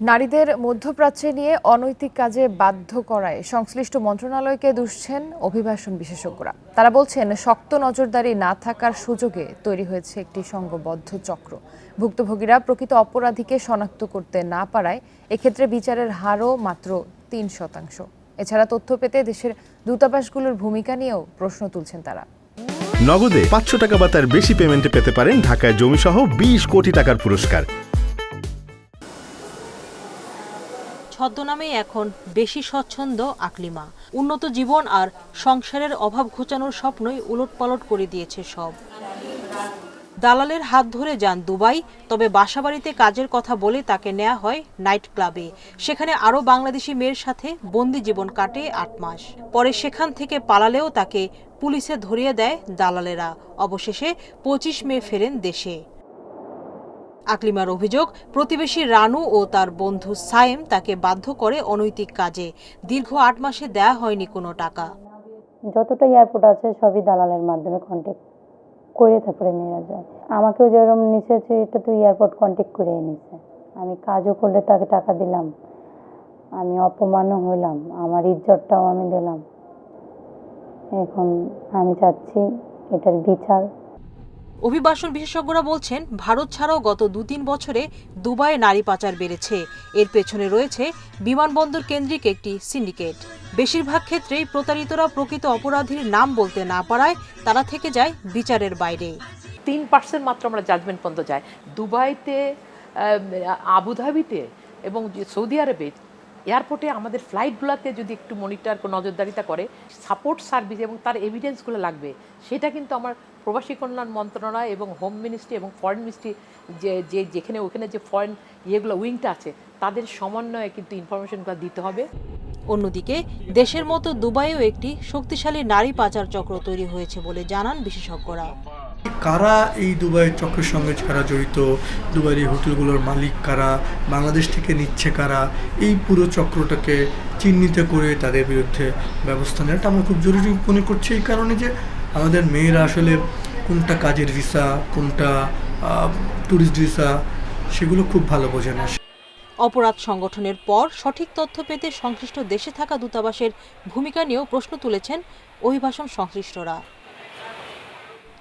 নারীদের মধ্যপ্রাচ্যে নিয়ে অনৈতিক কাজে বাধ্য করায় সংশ্লিষ্ট মন্ত্রণালয়কে দুষছেন অভিবাসন বিশেষজ্ঞরা। তারা বলছেন, শক্ত নজরদারি না থাকার সুযোগে তৈরি হয়েছে একটি সংঘবদ্ধ চক্র। ভুক্তভোগীরা প্রকৃত অপরাধীকে শনাক্ত করতে না পারায় এক্ষেত্রে বিচারের হারও মাত্র তিন শতাংশ। এছাড়া তথ্য পেতে দেশের দূতাবাসগুলোর ভূমিকা নিয়েও প্রশ্ন তুলছেন তারা। নগদে পাঁচশো টাকা বা তার বেশি পেমেন্টে পেতে পারেন ঢাকায় জমিসহ বিশ কোটি টাকার পুরস্কার। ছদ্মনামেই এখন বেশি স্বচ্ছন্দ আকলিমা। উন্নত জীবন আর সংসারের অভাব ঘোচানোর স্বপ্নই উলটপালট করে দিয়েছে সব। দালালের হাত ধরে যান দুবাই, তবে বাসাবাড়িতে কাজের কথা বলে তাকে নেওয়া হয় নাইট ক্লাবে। সেখানে আরও বাংলাদেশি মেয়ের সাথে বন্দি জীবন কাটে আট মাস। পরে সেখান থেকে পালালেও তাকে পুলিশে ধরিয়ে দেয় দালালেরা। অবশেষে পঁচিশ মে ফেরেন দেশে। আকলিমার অভিযোগ, প্রতিবেশী রানু ও তার বন্ধু সায়েম তাকে বাধ্য করে অনৈতিক কাজে। দীর্ঘ আট মাসে দেয়া হয়নি কোনো টাকা। যতটা এয়ারপোর্ট আছে, সবই দালালের মাধ্যমে কন্ট্যাক্ট করে তারপরে মেয়েরা যায়। আমাকেও যেরকম নিচে এটা তো এয়ারপোর্ট কন্ট্যাক্ট করে নিছে। আমি কাজও করলে তাকে টাকা দিলাম। আমি অপমানও হলাম। আমার ইজ্জতটাও আমি দিলাম। এখন আমি চাচ্ছি এটার বিচার অভিবাসন বিশেষজ্ঞরা বলছেন, ভারত ছাড়াও গত দু তিন বছরে দুবাইয়ে নারী পাচার বেড়েছে। এর পেছনে রয়েছে বিমানবন্দর কেন্দ্রিক একটি সিন্ডিকেট। বেশিরভাগ ক্ষেত্রেই প্রতারিতরা প্রকৃত অপরাধীর নাম বলতে না পারায় তারা থেকে যায় বিচারের বাইরে। তিন পার্সেন্ট মাত্র আমরা জাজমেন্ট পর্যন্ত যাই দুবাইতে আবুধাবিতে এবং সৌদি আরবে এয়ারপোর্টে আমাদের ফ্লাইটগুলোতে যদি একটু মনিটর নজরদারিতা করে সাপোর্ট সার্ভিস এবং তার এভিডেন্সগুলো লাগবে, সেটা কিন্তু আমার প্রবাসী কল্যাণ মন্ত্রণালয় এবং হোম মিনিস্ট্রি এবং ফরেন মিনিস্ট্রি যে যে, যেখানে, ওখানে যে ফরেন ইয়েগুলো উইংটা আছে, তাদের সমন্বয়ে কিন্তু ইনফরমেশনগুলো দিতে হবে। অন্যদিকে, দেশের মতো দুবাইয়েও একটি শক্তিশালী নারী পাচার চক্র তৈরি হয়েছে বলে জানান বিশেষজ্ঞরা। কারা এই দুবাইয়ের চক্রের সঙ্গে কারা জড়িত, দুবাইয়ের এই হোটেলগুলোর মালিক কারা, বাংলাদেশ থেকে নিচ্ছে কারা, এই পুরো চক্রটাকে চিহ্নিত করে তাদের বিরুদ্ধে ব্যবস্থা নেওয়াটা আমরা খুব জরুরি মনে করছি এই কারণে যে আমাদের মেয়েরা আসলে কোনটা কাজের ভিসা, কোনটা ট্যুরিস্ট ভিসা সেগুলো খুব ভালো বোঝে না। অপরাধ সংগঠনের পর সঠিক তথ্য পেতে সংশ্লিষ্ট দেশে থাকা দূতাবাসের ভূমিকা নিয়েও প্রশ্ন তুলেছেন অভিবাসন সংশ্লিষ্টরা।